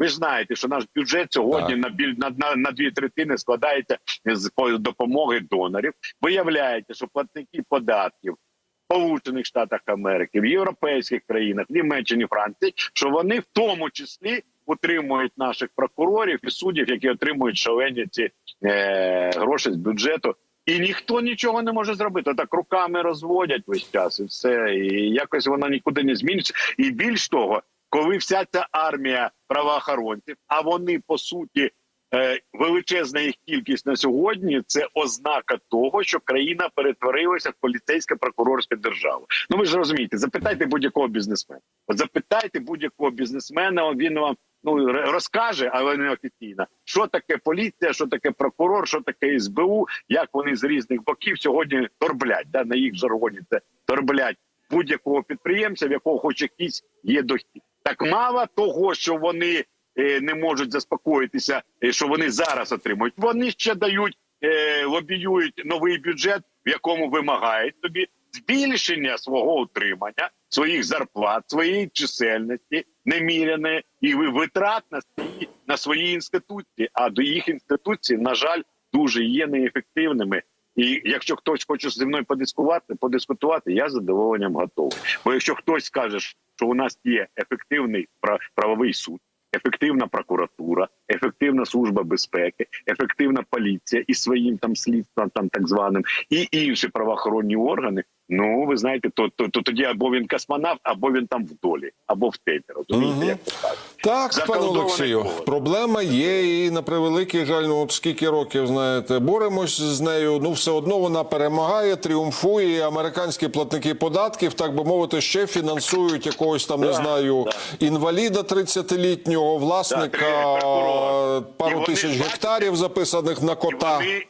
Ви ж знаєте, що наш бюджет сьогодні Так. на біль на, на, на дві третини складається з по- допомоги донорів. Виявляється, що платники податків. в Сполучених Штатах Америки, в європейських країнах, в Німеччині, Франції, що вони в тому числі утримують наших прокурорів і суддів, які отримують шалені ці е, гроші з бюджету. І ніхто нічого не може зробити. Так руками розводять весь час, і все. І якось воно нікуди не зміниться. І більш того, коли вся ця армія правоохоронців, а вони по суті. е, Величезна їх кількість на сьогодні це ознака того, що країна перетворилася в поліцейське прокурорське державу. Ну ви ж розумієте, запитайте будь-якого бізнесмена. От запитайте будь-якого бізнесмена, він вам ну розкаже, але не офіційно, що таке поліція, що таке прокурор, що таке СБУ, як вони з різних боків сьогодні торблять. Да, на їх жаргоні це торблять будь-якого підприємця, в якого хоч якийсь є дохід. Так мало того, що вони е, не можуть заспокоїтися, е, що вони зараз отримують. Вони ще дають е, лобіюють новий бюджет, в якому вимагають тобі збільшення свого утримання, своїх зарплат, своєї чисельності неміряної і ви- витрат на свої на свої інституції. А до їх інституції, на жаль, дуже є неефективними. І якщо хтось хоче зі мною подискувати, подискутувати, я з задоволенням готовий. Бо якщо хтось скаже, що у нас є ефективний пра- правовий суд, ефективна прокуратура, ефективна служба безпеки, ефективна поліція і своїм там слідством, там так званим, і інші правоохоронні органи. Ну ви знаєте, то, то, то тоді або він космонавт, або він там в долі, або в темі. Розумієте, Мгм. як то кажуть. Так, пане Олексію, коло. проблема є, і на превеликий жаль, ну от скільки років знаєте, боремось з нею. Ну все одно вона перемагає, тріумфує. і Американські платники податків, так би мовити, ще фінансують якогось там, не знаю, да. інваліда 30-літнього, власника Так, прокурора. І пару вони, тисяч гектарів, записаних на І кота. вони,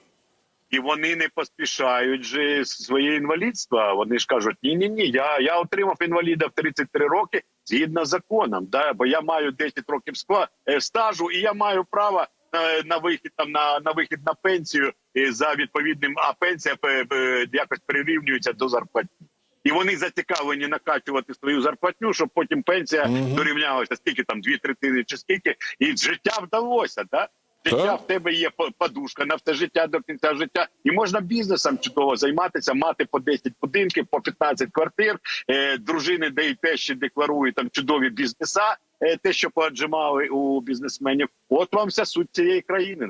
і вони не поспішають же своє інвалідство. Вони ж кажуть: ні, ні, ні, я, я отримав інваліда в 33 роки згідно з законом. Да, бо я маю 10 років е, стажу, і я маю право на, на вихід там на, на вихід на пенсію і за відповідним. А пенсія пе- пе- якось прирівнюється до зарплатні. І вони зацікавлені накачувати свою зарплатню, щоб потім пенсія Мгм. дорівнялася скільки там дві третини чи скільки, і життя вдалося, да? Життя Так. в тебе є по- подушка на все життя до кінця життя, і можна бізнесом чудово займатися, мати по 10 будинків, по 15 квартир. Е, дружини, де і те, що декларують там чудові бізнеса, е, те, що поаджимали у бізнесменів. От вам вся суть цієї країни.